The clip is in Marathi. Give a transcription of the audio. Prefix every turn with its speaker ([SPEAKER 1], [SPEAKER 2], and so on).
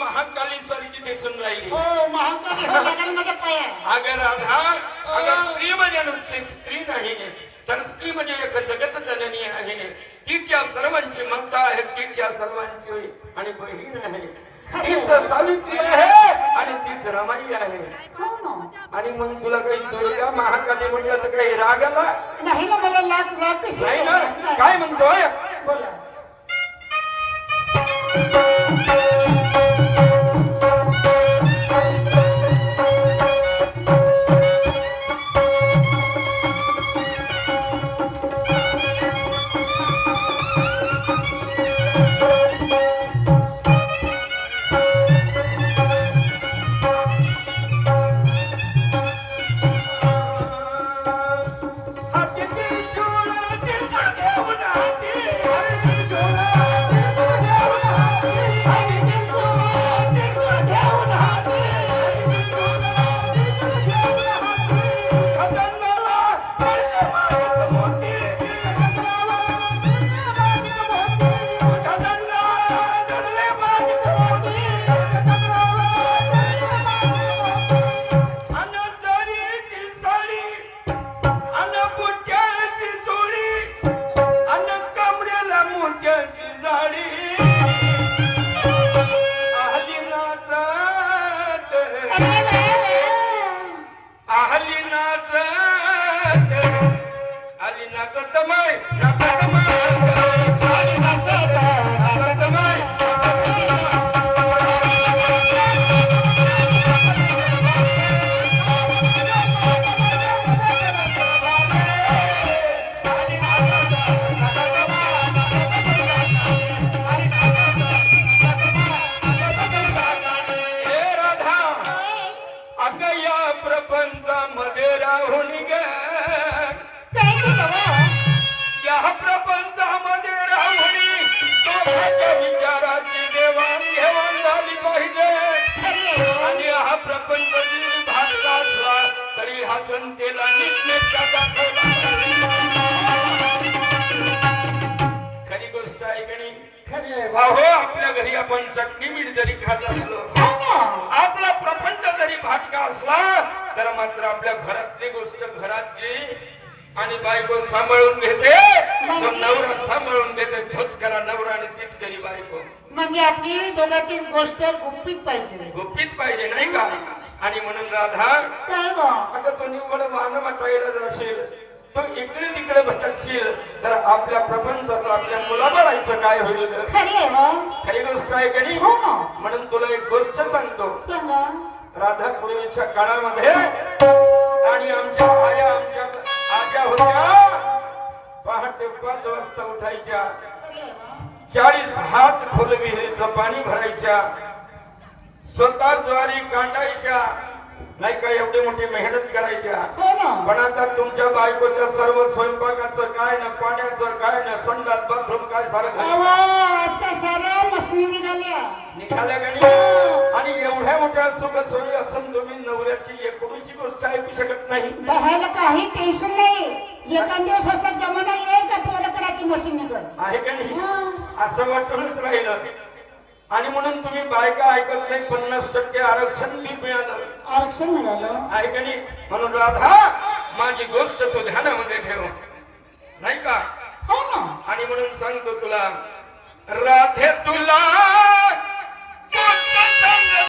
[SPEAKER 1] महाकाली सारखी दिसून राहिली.
[SPEAKER 2] हो महाकाली
[SPEAKER 1] अगर राधा. अगर स्त्री म्हणजे नुसती स्त्री नाही तर स्त्री म्हणजे एक जगत जननी आहे. तिच्या सर्वांची ममता आहे तिच्या सर्वांची आणि बहीण आहे. तीच सावित्री आहे आणि तीच रमाई आहे.
[SPEAKER 2] हो
[SPEAKER 1] आणि मग तुला काही दुर्गा महाकाली म्हणजे असं काही राग आला?
[SPEAKER 2] नाही ना मला लाज लाज कशी
[SPEAKER 1] नाही ना? काय म्हणतोय?
[SPEAKER 2] बोला.
[SPEAKER 1] जनतेला. खरी गोष्ट आहे की नाही?
[SPEAKER 2] खरे
[SPEAKER 1] अहो आपल्या घरी आपण चटणी मीठ जरी खात असलो आपला प्रपंच जरी भाटका असला तर मात्र आपल्या घरातली गोष्ट घरात जी आणि बायको सांभाळून घेते तो नवरा सांभाळून घेते तोच करा नवरा आणि तीच करी बायको.
[SPEAKER 2] म्हणजे आपली दोघातील गोष्ट गुपित पाहिजे.
[SPEAKER 1] गुपित पाहिजे नाही का? आणि म्हणून राधा
[SPEAKER 2] काय बा
[SPEAKER 1] अगं तो निव्वळ मान वाटायला जाशील. तो इकडे तिकडे भटकशील तर आपल्या प्रपंचाचं आपल्या मुलाबाळाचं काय होईल?
[SPEAKER 2] खरी
[SPEAKER 1] गोष्ट आहे का नाही?
[SPEAKER 2] हो
[SPEAKER 1] म्हणून तुला एक गोष्ट सांगतो.
[SPEAKER 2] सांगा.
[SPEAKER 1] राधा पूर्वीच्या काळामध्ये आणि आमच्या आया आमच्या आज्या होत्या पहाटे पाच वाजता उठायच्या. चाळीस हात खोल विहिरीचं पाणी भरायच्या. स्वतः ज्वारी कांडायच्या. नाही का एवढी मोठी मेहनत करायच्या?
[SPEAKER 2] हो
[SPEAKER 1] पण आता तुमच्या बायकोच्या सर्व स्वयंपाकाचं काय ना पाण्याचं काय ना संडास बाथरूम काय सारं
[SPEAKER 2] अहो,
[SPEAKER 1] काय
[SPEAKER 2] आजकाल साऱ्या मशनी निघाल्या?
[SPEAKER 1] का नाही? आणि एवढ्या मोठ्या सुख सोयी असून तुम्ही नवऱ्याची एकोणीची गोष्ट ऐकू शकत नाही.
[SPEAKER 2] काही टेन्शन नाही. एका दिवस असा जमाना येईल का पोरं करायची मशीन
[SPEAKER 1] आहे का नाही?
[SPEAKER 2] हा.
[SPEAKER 1] असं वाटूनच राहिलं. आणि म्हणून तुम्ही बायका ऐकत नाही पन्नास टक्के आरक्षण बी मिळालं.
[SPEAKER 2] आरक्षण मिळालं?
[SPEAKER 1] नाही? म्हणून राधा माझी गोष्ट तू ध्यानामध्ये ठेव. नाही का?
[SPEAKER 2] हो ना.
[SPEAKER 1] आणि म्हणून सांगतो तुला राधे तुला.